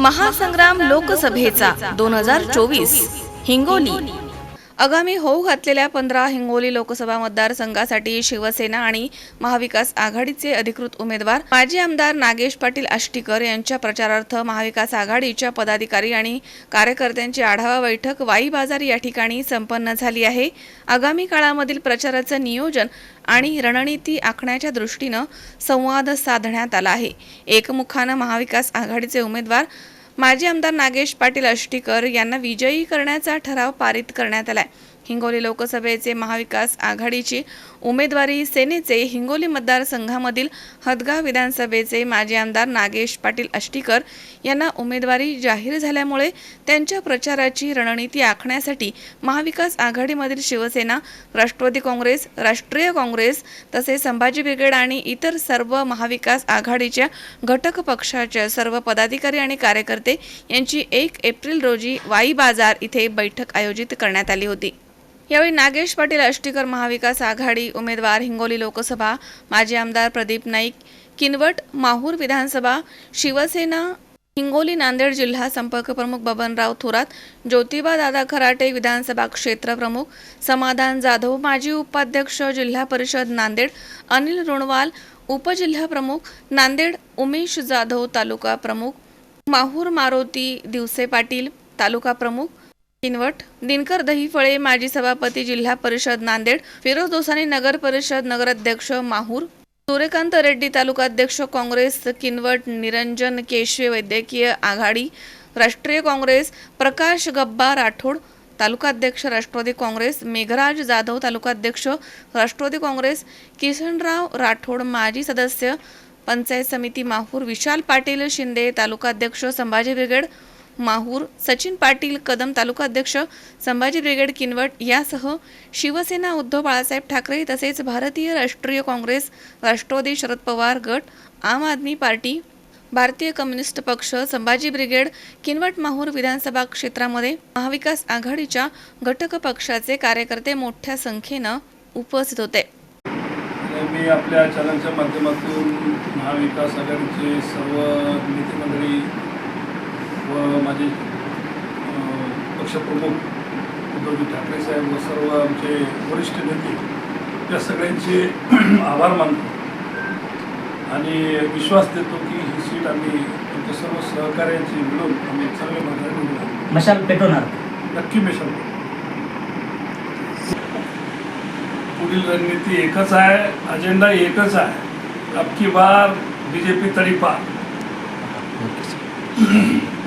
महासंग्राम लोकसभेचा दोन हजार चोवीस हिंगोली. आगामी होऊ घातलेल्या पंधरा हिंगोली लोकसभा मतदारसंघासाठी शिवसेना आणि महाविकास आघाडीचे अधिकृत उमेदवार माजी आमदार नागेश पाटील आष्टीकर यांच्या प्रचारार्थ महाविकास आघाडीच्या पदाधिकारी आणि कार्यकर्त्यांची आढावा बैठक वाई बाजार या ठिकाणी संपन्न झाली आहे. आगामी काळामधील प्रचाराचं नियोजन आणि रणनीती आखण्याच्या दृष्टीनं संवाद साधण्यात आला आहे. एकमुखानं महाविकास आघाडीचे उमेदवार माजी आमदार नागेश पाटील आष्टीकर यांना विजयी करण्याचा ठराव पारित करण्यात आलाय. हिंगोली लोकसभेचे महाविकास आघाडीची उमेदवारी सेनेचे हिंगोली मतदारसंघामधील हदगाव विधानसभेचे माजी आमदार नागेश पाटील आष्टीकर यांना उमेदवारी जाहीर झाल्यामुळे त्यांच्या प्रचाराची रणनीती आखण्यासाठी महाविकास आघाडीमधील शिवसेना राष्ट्रवादी काँग्रेस राष्ट्रीय काँग्रेस तसेच संभाजी ब्रिगेड आणि इतर सर्व महाविकास आघाडीच्या घटक पक्षाच्या सर्व पदाधिकारी आणि कार्यकर्ते यांची एक एप्रिल रोजी वाई बाजार इथे बैठक आयोजित करण्यात आली होती. यावेळी नागेश पाटील अष्टीकर महाविकास आघाडी उमेदवार हिंगोली लोकसभा माजी आमदार प्रदीप नाईक किनवट माहूर विधानसभा शिवसेना हिंगोली नांदेड जिल्हा संपर्क प्रमुख बबनराव थोरात ज्योतिबा दादा खराटे विधानसभा क्षेत्र प्रमुख समाधान जाधव माजी उपाध्यक्ष जिल्हा परिषद नांदेड अनिल रुणवाल उपजिल्हा प्रमुख नांदेड उमेश जाधव तालुका प्रमुख माहूर मारुती दिवसे पाटील तालुका प्रमुख किनवट दिनकर दहीफळे माजी सभापती जिल्हा परिषद नांदेड फिरोज दोसानी नगर परिषद नगराध्यक्ष माहूर सूर्यकांत रेड्डी तालुकाध्यक्ष काँग्रेस किनवट निरंजन केशवे वैद्यकीय आघाडी राष्ट्रीय काँग्रेस प्रकाश गब्बा राठोड तालुकाध्यक्ष राष्ट्रवादी काँग्रेस मेघराज जाधव तालुकाध्यक्ष राष्ट्रवादी काँग्रेस किशनराव राठोड माजी सदस्य पंचायत समिती माहूर विशाल पाटील शिंदे तालुकाध्यक्ष संभाजी ब्रिगेड माहूर सचिन पाटील कदम तालुकाध्यक्ष संभाजी ब्रिगेड किनवट यासह शिवसेना उद्धव बाळासाहेब ठाकरे तसेच भारतीय राष्ट्रीय काँग्रेस राष्ट्रवादी शरद पवार गट आम आदमी पार्टी भारतीय कम्युनिस्ट पक्ष संभाजी ब्रिगेड किनवट माहूर विधानसभा क्षेत्रामध्ये महाविकास आघाडीच्या घटक पक्षाचे कार्यकर्ते मोठ्या संख्येनं उपस्थित होते. मी आपल्या चॅनलच्या माध्यमातून महाविकास आघाडीचे सर्व नेते मंडळी माझे अं, पक्षप्रमुख उद्धवजी ठाकरे साहेब व सर्व आमचे वरिष्ठ नेते या सगळ्यांचे आभार मानतो. आणि विश्वास देतो की ही सीट आम्ही आमच्या सर्व सहकार्यांची मिळून आम्ही चांगल्या मार्गाने निवडू. मशाल पेटवणार. नक्की मिशन पुढील रणनीती एकच आहे अजेंडा एकच आहे. अबकी बार बीजेपी तडीपार